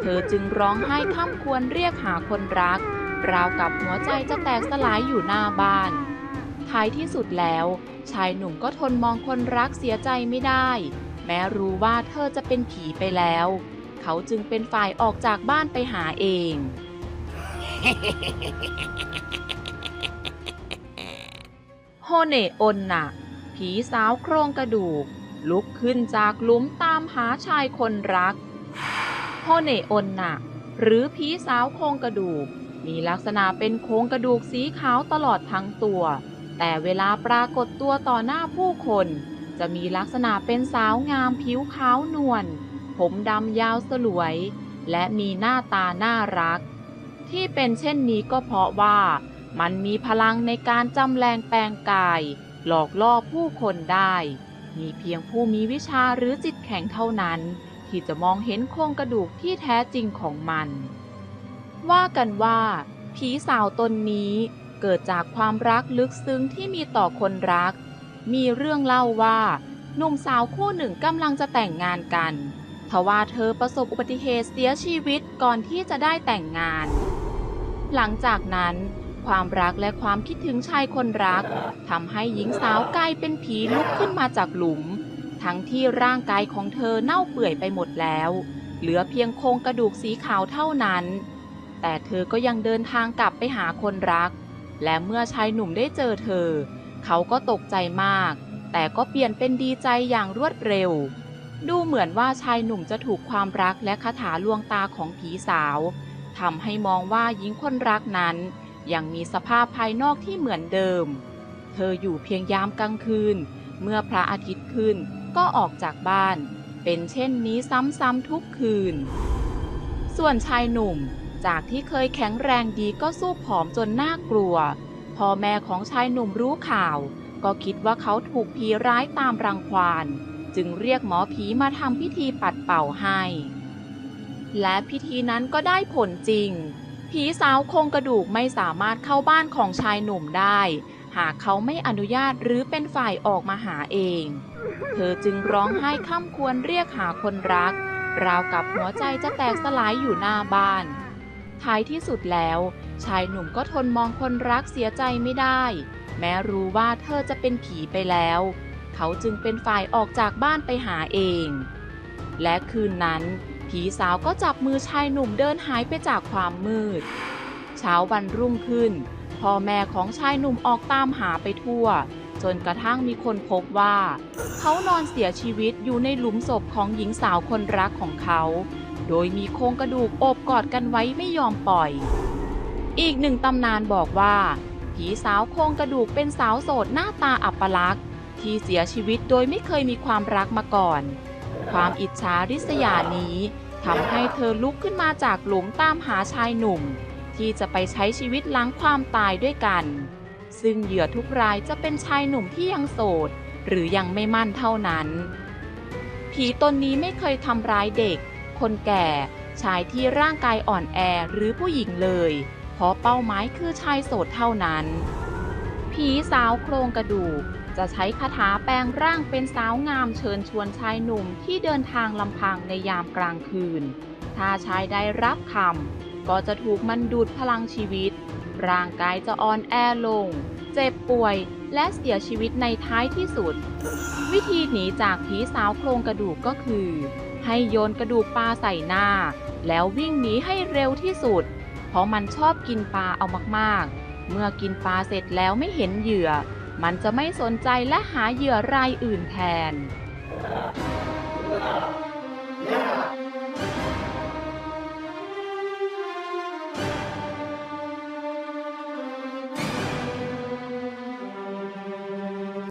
เธอจึงร้องไห้ข้ามควรเรียกหาคนรัก ราวกับหัวใจจะแตกสลายอยู่หน้าบ้าน ท้ายที่สุดแล้ว ชายหนุ่มก็ทนมองคนรักเสียใจไม่ได้ แม้รู้ว่าเธอจะเป็นผีไปแล้ว เขาจึงเป็นฝ่ายออกจากบ้านไปหาเอง โฮเนโอนน่ะผีสาวโครงกระดูก ลุกขึ้นจากหลุมตามหาชายคนรัก โฮเนโอนนะหรือผีสาวโครงกระดูก มีลักษณะเป็นโครงกระดูกสีขาวตลอดทั้งตัว แต่เวลาปรากฏตัวต่อหน้าผู้คน จะมีลักษณะเป็นสาวงามผิวขาวนวลผมดำยาวสลวย และมีหน้าตาน่ารัก ที่เป็นเช่นนี้ก็เพราะว่ามันมีพลังในการจำแรงแปลงกาย หลอกล่อผู้คนได้ มีเพียงผู้มีวิชาหรือจิตแข็งเท่านั้น ที่จะมองเห็นโครงกระดูกที่แท้จริงของมัน ว่ากันว่า ผีสาวตนนี้เกิดจากความรักลึกซึ้งที่มีต่อคนรัก มีเรื่องเล่าว่าหนุ่มสาวคู่หนึ่งกำลังจะแต่งงานกัน ทว่าเธอประสบอุบัติเหตุเสียชีวิตก่อนที่จะได้แต่งงาน หลังจากนั้น ความรักและความคิดถึงชายคนรักทำให้หญิงสาวกลายเป็นผีลุกขึ้นมาจากหลุม ทั้งที่ร่างกายของเธอเน่าเปื่อยไปหมดแล้ว เหลือเพียงโครงกระดูกสีขาวเท่านั้น แต่เธอก็ยังเดินทางกลับไปหาคนรัก และเมื่อชายหนุ่มได้เจอเธอ เขาก็ตกใจมาก แต่ก็เปลี่ยนเป็นดีใจอย่างรวดเร็ว ดูเหมือนว่าชายหนุ่มจะถูกความรักและคาถาลวงตาของผีสาวทำให้มองว่าหญิงคนรักนั้น ยังมีสภาพภายนอกที่เหมือนเดิม เธออยู่เพียงยามกลางคืน เมื่อพระอาทิตย์ขึ้น ก็ออกจากบ้าน เป็นเช่นนี้ซ้ำๆทุกคืน ส่วนชายหนุ่มจากที่เคยแข็งแรงดีก็สู้ผอมจนน่ากลัวพอแม่ของชายหนุ่มรู้ข่าว ก็คิดว่าเขาถูกผีร้ายตามรังควานจึงเรียกหมอผีมาทำพิธีปัดเป่าให้ และพิธีนั้นก็ได้ผลจริง ผีสาวโครงกระดูกไม่สามารถเข้าบ้านของชายหนุ่มได้ หากเขาไม่อนุญาตหรือเป็นฝ่ายออกมาหาเอง เธอจึงร้องไห้ข้ามควรเรียกหาคนรัก ราวกับหัวใจจะแตกสลายอยู่หน้าบ้าน ท้ายที่สุดแล้ว ชายหนุ่มก็ทนมองคนรักเสียใจไม่ได้ แม้รู้ว่าเธอจะเป็นผีไปแล้ว เขาจึงเป็นฝ่ายออกจากบ้านไปหาเอง และคืนนั้น ผีสาวก็จับมือชายหนุ่มเดินหายไปจากความมืด เช้าวันรุ่งขึ้นพ่อแม่ของชายหนุ่มออกตามหาไปทั่ว จนกระทั่งมีคนพบว่า เขานอนเสียชีวิตอยู่ในหลุมศพของหญิงสาวคนรักของเขา โดยมีโครงกระดูกโอบกอดกันไว้ไม่ยอมปล่อย อีกหนึ่งตำนานบอกว่า ผีสาวโครงกระดูกเป็นสาวโสดหน้าตาอัปลักษณ์ที่เสียชีวิตโดยไม่เคยมีความรักมาก่อน ความอิจฉาริษยานี้ทำให้เธอลุกขึ้นมาจากหลุมตามหาชายหนุ่ม ที่จะไปใช้ชีวิตหล้างความตายด้วยกัน ซึ่งเหยื่อทุกรายจะเป็นชายหนุ่มที่ยังโสด หรือยังไม่มั่นเท่านั้น ผีตนนี้ไม่เคยทำร้ายเด็ก คนแก่ ชายที่ร่างกายอ่อนแอหรือผู้หญิงเลย เพราะเป้าหมายคือชายโสดเท่านั้น ผีสาวโครงกระดูกจะใช้คาถาแปลงร่างเป็นสาวงามเชิญชวนชายหนุ่มที่เดินทางลำพังในยามกลางคืน ถ้าชายได้รับคำก็จะถูกมันดูดพลังชีวิต ร่างกายจะอ่อนแอลง เจ็บป่วย และเสียชีวิตในท้ายที่สุด วิธีหนีจากผีสาวโครงกระดูกก็คือ ให้โยนกระดูกปลาใส่หน้า แล้ววิ่งหนีให้เร็วที่สุด เพราะมันชอบกินปลาเอามากๆ เมื่อกินปลาเสร็จแล้วไม่เห็นเหยื่อ มันจะไม่สนใจและหาเหยื่อรายอื่นแทน